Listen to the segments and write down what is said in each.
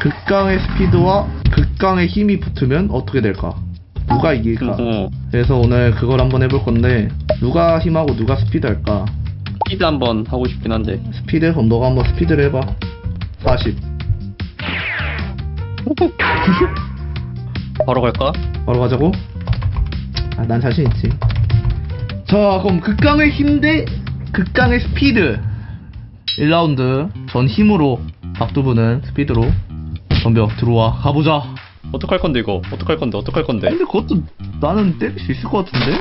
극강의 스피드와 극강의 힘이 붙으면 어떻게 될까? 누가 이길까? 어, 그래서 오늘 그걸 한번 해볼 건데 누가 힘하고 누가 스피드 할까? 스피드 한번 하고 싶긴 한데. 스피드? 그럼 너가 한번 스피드를 해봐 40 바로 갈까? 바로 가자고? 아, 난 자신 있지. 자, 그럼 극강의 힘 대 극강의 스피드. 1라운드. 전 힘으로, 박두부는 스피드로. 덤벼, 들어와. 가보자. 어떡할 건데, 이거? 어떡할 건데, 어떡할 건데? 근데 그것도 나는 때릴 수 있을 것 같은데?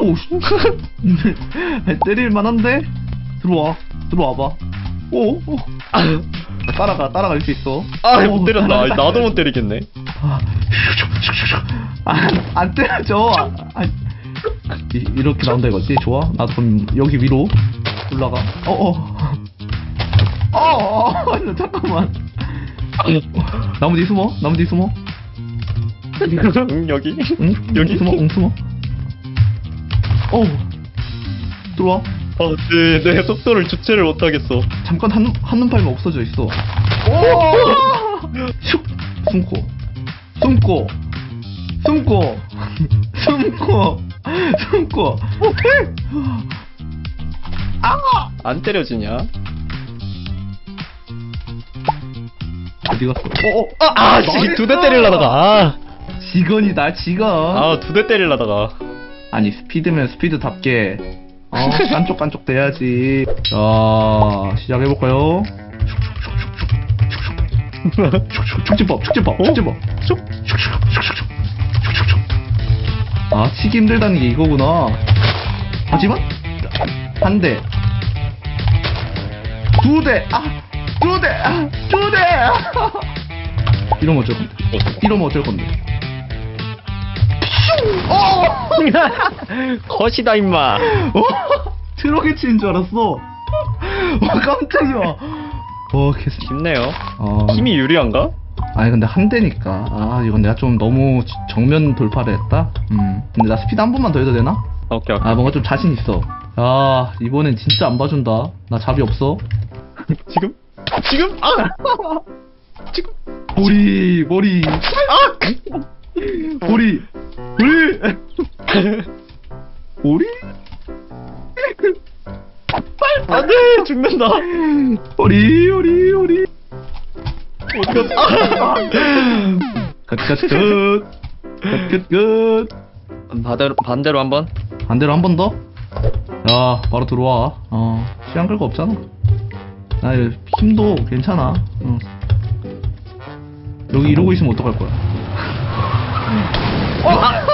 오, 씨. 때릴 만 한데? 들어와. 들어와봐. 오, 오. 따라가, 따라갈 수 있어. 아, 오, 못 때렸다. 따라가, 나도. 못 때리겠네. 아, 안, 안 때려줘. 아, 이, 이렇게 나온다 이거지? 좋아. 나도 그럼 여기 위로 올라가. 어어. 어어. 어, 잠깐만. 나무 뒤 숨어. 나무 뒤 숨어. 응, 여기. 응? 여기? 숨어. 응 숨어. 어. 들어와. 아, 네, 내 속도를 주체를 못하겠어. 잠깐 한눈 한눈 팔면 없어져 있어. 오! 슉! 숨고. 숨고. 숨고. 숨고. 숨고. 아! 안 때려지냐? 어디 갔어? 어, 어. 아, 아, 씨, 두 대 때리려다가. 아, 직원이다, 직원. 아, 두 대 때리려다가. 아니, 스피드면 스피드답게. 어, 깐쪽깐쪽 돼야지. 자, 시작해볼까요? 축지법, 축지법, 어? 축지법. 아, 치기 힘들다는 게 이거구나. 하지만, 한 대. 두 대! 아! 두 대! 아! 두 대! 이러면 어쩔 건데? 이러면 어쩔 건데? 어! 컷이다, 임마. 어? 트럭에 치는 줄 알았어. 와, 깜짝이야. 어, 개스. 쉽네요. 어. 힘이 유리한가? 아니, 근데 한 대니까. 아, 이건 내가 좀 너무 지- 정면 돌파를 했다? 음. 근데 나 스피드 한 번만 더 해도 되나? 아, 오케이, 오케이. 아, 뭔가 좀 자신 있어. 야, 이번엔 진짜 안 봐준다. 나 잡이 없어. 지금? 지금? 아! 지금? 머리, 머리. 아! 머리, 머리. 머리? 안 돼! 죽는다! 머리, 머리, 머리. 어떡하지? 아! 끝, 끝, 끝. 끝, 끝, 끝. 반대로, 반대로 한 번? 반대로 한 번 더? 야, 바로 들어와. 어, 시간 끌거 없잖아. 나 이거 힘도 괜찮아. 어. 여기 이러고 있으면 어떡할 거야? 어, 아,